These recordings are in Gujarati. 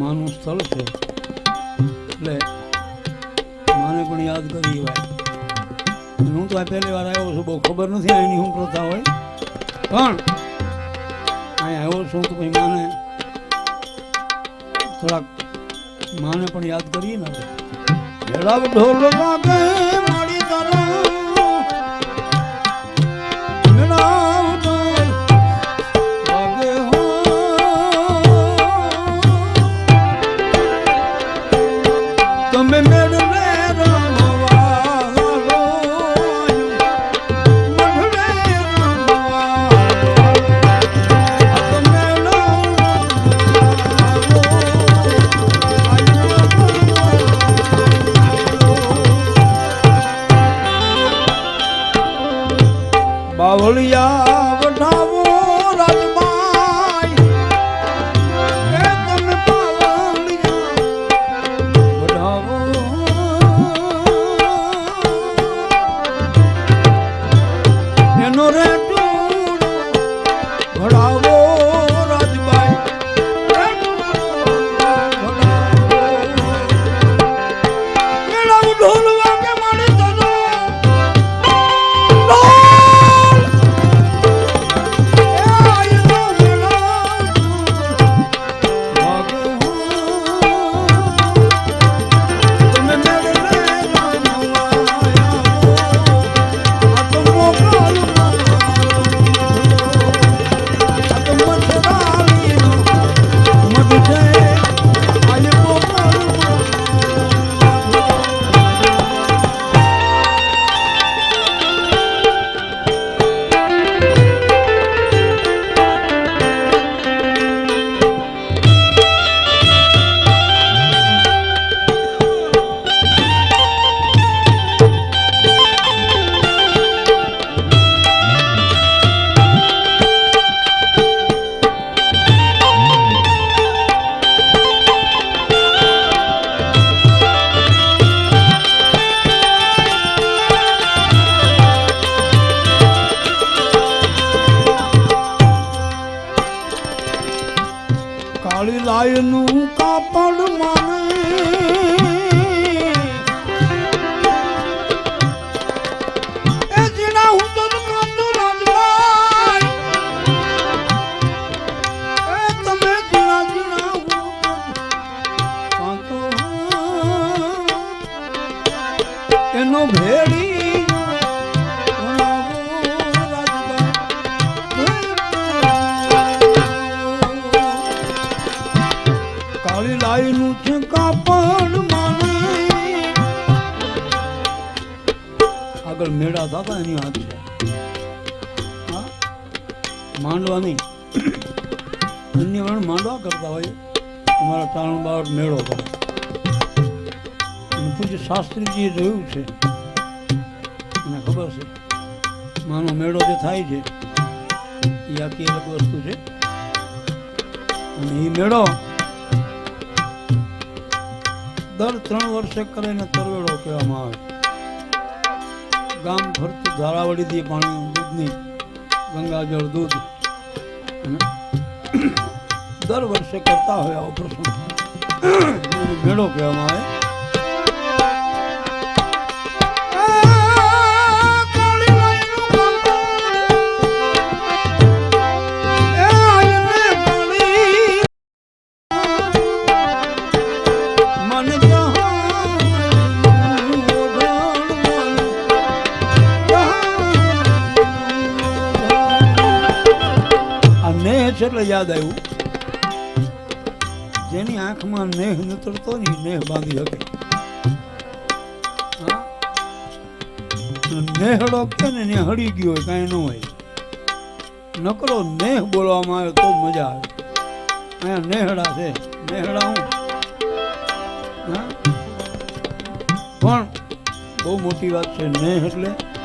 માનું સ્થળ છે. એટલે માને પણ યાદ કરી હોય હું તો આ પહેલી વાર આવ્યો છું, બહુ ખબર નથી અહીંની શું પ્રથા હોય. પણ અહીંયા આવ્યો છું તો પછી માને થોડાક માને પણ યાદ કરીએ ને. ઢોલ આગળ મેળા થતા એની હાથ હા? માંડવા નહીં. અન્ય વણ માંડવા કરતા હોય, અમારા ત્રણ બાવટ મેળો કરે. અને પૂજ્ય શાસ્ત્રીજીએ જોયું છે. મને ખબર છે. માનો મેળો જે થાય છે, એ આખી અલગ વસ્તુ છે. અને એ મેળો દર ત્રણ વર્ષે કરીને તરવેડો કહેવામાં આવે ગામ ફરતું દે પાણી દૂધની ગંગાજળ દૂધ દર વર્ષે કરતા હોય આવો એને મેળો કહેવામાં આવે. એટલે યાદ આવ્યું? જેની આંખમાં નેહ નતરતો ને નેહ બાંધી શકે. નેહડો કે ને ને ગયો હોય, કાંઈ ન હોય. નકરો નેહ બોલવામાં આવે તો મજા આવે. અહીંયા નેહડા છે. નેહડા હું? પણ બહુ મોટી વાત છે નેહ એટલે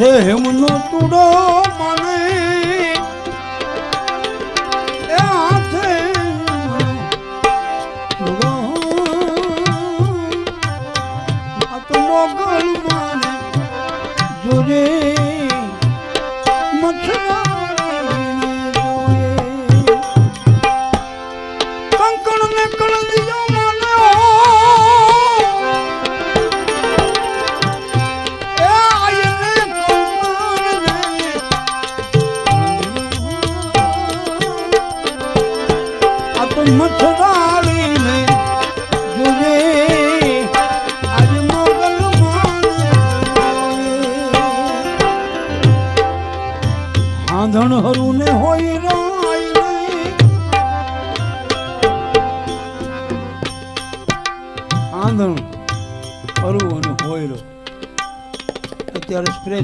હાથે હેમનો તુડો મને. એ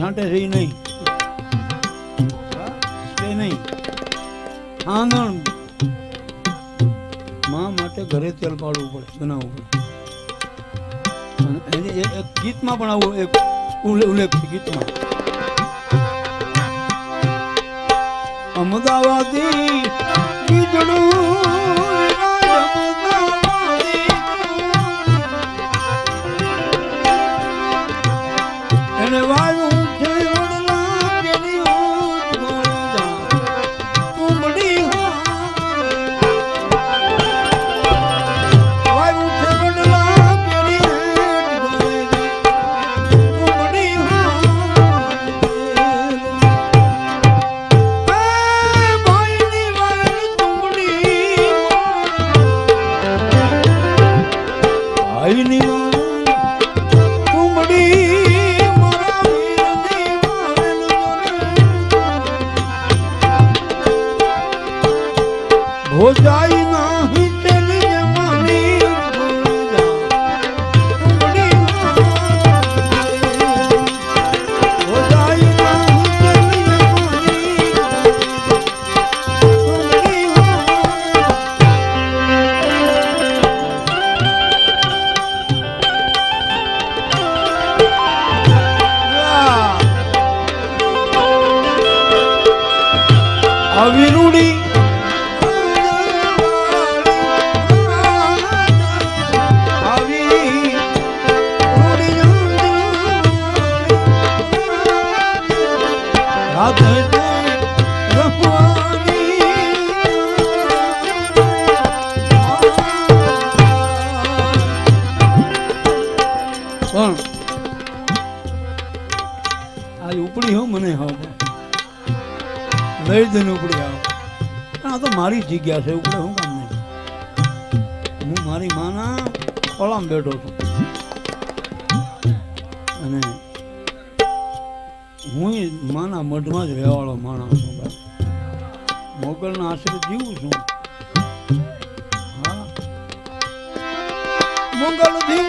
છાંટે છે નહીં. સ્પ્રે નહીં. આંધણ. માં માટે ઘરે તેલ પાડવું પડે, બનાવવું પડે. અને એક ગીતમાં પણ આવું એક ઉલ્લેખ ગીતમાં. અમદાવાદી કીજડું લઈ ઉપડી આવ. આ તો મારી જગ્યા છે, ઉપડે હું કામ નહીં. હું મારી માના ઓળામ બેઠો છું. હું માના મઢમાં જ રહેવાળો માણસ છું ભાઈ મોગલના આશ્રિત જીવું છું. હા. મોગલ ધીંગો